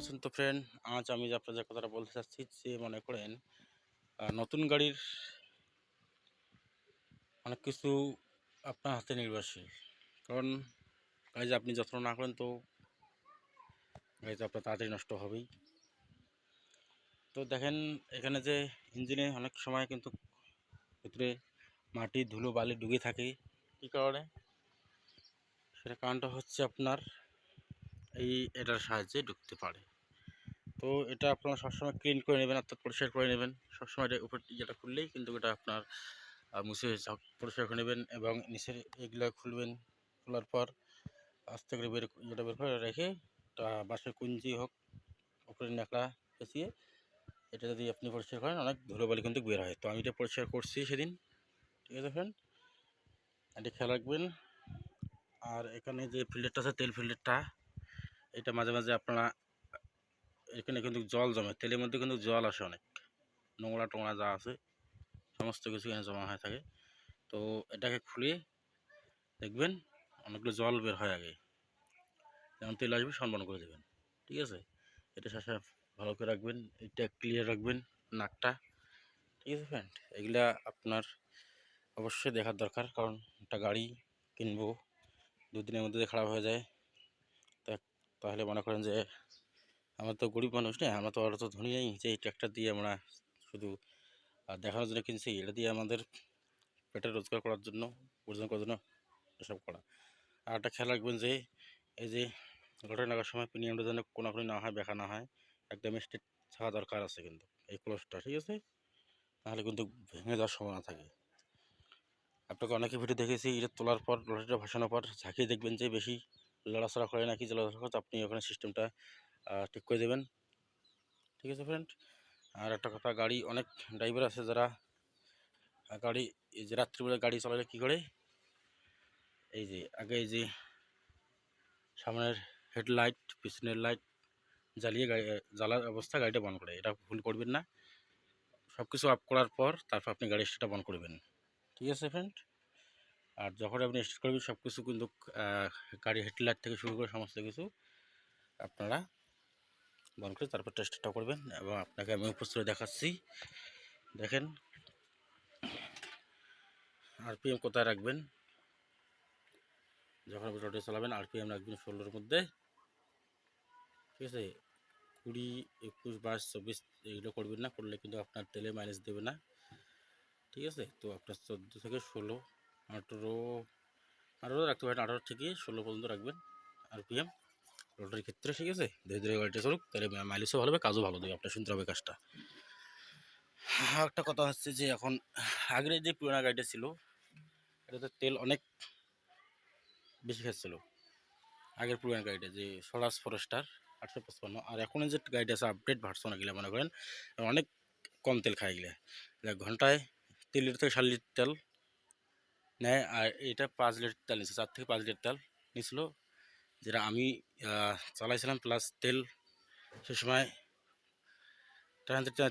আছেন তো ফ্রেন্ড আজ আমি যে আপনাদের কথাটা বলতে চাচ্ছি, যে মনে করেন নতুন গাড়ির অনেক কিছু আপনার হাতে নির্ভরশীল। কারণ গাড়ি আপনি যত্ন না করেন তো গাড়ি তো আপনার তাড়াতাড়ি নষ্ট হবেই। তো দেখেন, এখানে যে ইঞ্জিনে অনেক সময় কিন্তু ভিতরে মাটি, ধুলো, বালি ডুবে থাকে। কী কারণে? সেটা কারণটা হচ্ছে আপনার এই এটার সাহায্যে ঢুকতে পারে। তো এটা আপনারা সবসময় ক্লিন করে নেবেন, অর্থাৎ পরিষ্কার করে নেবেন। সবসময় এটা উপর যেটা খুললেই কিন্তু এটা আপনার মুছে পরিষ্কার করে নেবেন এবং নিচের এগুলো খুলবেন। খোলার পর আস্তে করে বের যেটা বের করে রেখে তা বাঁশের কুঞ্জি হোক উপরে ন্যাকড়া পেঁচিয়ে এটা যদি আপনি পরিষ্কার করেন, অনেক ধুলোবালি কিন্তু বের হয়। তো আমি এটা পরিষ্কার করছি সেদিন। ঠিক আছে ফ্রেন্ড এটা খেয়াল রাখবেন। আর এখানে যে ফিল্টারটা আছে, তেল ফিল্টারটা এটা মাঝে মাঝে আপনারা, এখানে কিন্তু জল জমে, তেলের মধ্যে কিন্তু জল আসে অনেক। নোংরা টোংরা যা আছে, সমস্ত কিছু এখানে জমা হয়ে থাকে। তো এটাকে খুলে দেখবেন অনেকগুলো জল বের হয় আগে। যেমন তেল আসবে সম্মান করে দেবেন। ঠিক আছে? এটা শাসা ভালো করে রাখবেন, এটা ক্লিয়ার রাখবেন নাকটা। ঠিক আছে ফ্রেন্ড এগুলা আপনার অবশ্যই দেখার দরকার, কারণ একটা গাড়ি কিনবো, দুদিনের মধ্যে খারাপ হয়ে যায়। তাহলে মনে করেন যে আমরা তো গরিব মানুষ না, আমরা তো আর তো ধনী নেই যে এই ট্র্যাক্টর দিয়ে আমরা শুধু দেখানোর জন্য কিনছি, এটা দিয়ে আমাদের পেটে রোজগার করার জন্য, উপার্জন করার জন্য এসব করা। আর একটা খেয়াল রাখবেন যে এই যে ঘটনা লাগার সময় প্রিমিয়ামটা যেন কোনো কোনাকুনি না হয় বেখা না হয়, একদম স্টেট থাকা দরকার আছে কিন্তু, এই ক্লোজটা ঠিক আছে? নাহলে কিন্তু ভেঙে যাওয়ার সম্ভাবনা থাকে। আপনাকে অনেকে ভিডিও দেখেছি এটা তোলার পর, লটারিটা ভাসানোর পর, ঝাঁকিয়ে দেখবেন যে বেশি লড়াচড়া করে নাকি যে লড়াচড়া আপনি ওখানে সিস্টেমটা ঠিক করে দেবেন। ঠিক আছে ফ্রেন্ড আর একটা কথা, গাড়ি, অনেক ড্রাইভার আছে যারা গাড়ি, এই যে রাত্রিবেলা গাড়ি চালালে কী করে? এই যে, আগে এই যে সামনের হেডলাইট পিছনের লাইট জ্বালিয়ে গাড়ি জ্বালার অবস্থা গাড়িটা বন্ধ করে, এটা ভুল করবেন না। সব কিছু আপ করার পর তারপর আপনি গাড়ি সেটা বন্ধ করবেন ঠিক আছে ফ্রেন্ড আর যখন আপনি স্টার্ট করবেন সব কিছু কিন্তু গাড়ি হেডলাইট থেকে শুরু করে সমস্ত কিছু আপনারা বন্ধ করে তারপর টেস্টটা করবেন এবং আপনাকে আমি উপস্থিত দেখাচ্ছি। দেখেন আরপিএম কোথায় রাখবেন? যখন আপনি রোডে চালাবেন আরপিএম রাখবেন ষোলোর মধ্যে। ঠিক আছে? কুড়ি, একুশ, বাইশ, চব্বিশ, এগুলো করবেন না, করলে কিন্তু আপনার তেলে মাইনাস দেবে না। ঠিক আছে? তো আপনার চোদ্দ থেকে ষোলো আঠেরো আঠেরো রাখতে পারেন আঠেরো থেকে ষোলো পর্যন্ত রাখবেন। আরপিএম রোটারির ক্ষেত্রে ঠিক আছে? ধীরে ধীরে গাড়িটা চলুক, তাহলে মাইলেজও ভালো হবে, কাজও ভালো দেবে আপনার শুনতে হবে কাজটা। একটা কথা হচ্ছে যে এখন আগের যে পুরোনো গাড়িটা ছিল, এটাতে তেল অনেক বেশি খাচ্ছিল। আগের পুরোনো গাড়িটা, যে স্বরাজ ফরেস্টার আটশো পঁচপান্ন, আর এখন যে গাড়িটা আছে আপডেট ভার্সন এগুলো, মনে করেন, অনেক কম তেল খায় এগুলা। ঘন্টায় তিন লিটার থেকে সাত লিটার তেল নেয়। আর এটা পাঁচ লিটার তেল নিচ্ছে চার থেকে পাঁচ লিটার তেল নিছিল যেটা আমি চালাইছিলাম প্লাস তেল সে সময়।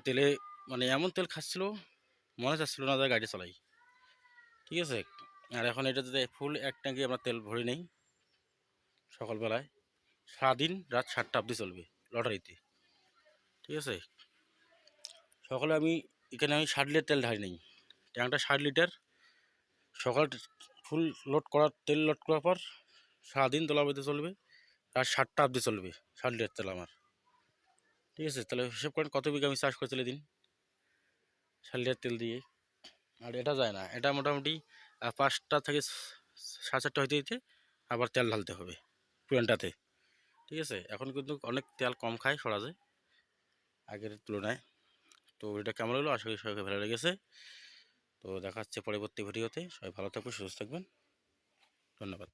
তেলে মানে এমন তেল খাচ্ছিল, মনে চাচ্ছিল না গাড়ি চালাই। ঠিক আছে? আর এখন এটাতে ফুল এক ট্যাঙ্কি আমরা তেল ভরি নেই সকালবেলায়, সারাদিন রাত সাতটা অবধি চলবে লটারিতে ঠিক আছে? সকালে আমি, এখানে আমি ষাট লিটার তেল ঢালি নেই। ট্যাঙ্কটা ষাট লিটার সকাল ফুল লোড করার তেল লোড করার পর সারাদিন তোলাবাইতে চলবে আর ষাটটা অবধি চলবে ষাট লিটার তেল আমার। ঠিক আছে? তাহলে হিসেব করেন কত বিঘা আমি চাষ করে চলে দিন? ষাট লিটার তেল দিয়ে। আর এটা যায় না, এটা মোটামুটি পাঁচটা থেকে সাড়ে চারটা হইতে হইতে আবার তেল ঢালতে হবে, পুরানটাতে। ঠিক আছে? এখন কিন্তু অনেক তেল কম খায় সরাজে আগের তুলনায়। তো এটা কেমন হলো? আশা করি সবাইকে ভালো লেগেছে। তো দেখা হচ্ছে পরবর্তী ভিডিওতে। সবাই ভালো থাকবেন সুস্থ থাকবেন। ধন্যবাদ।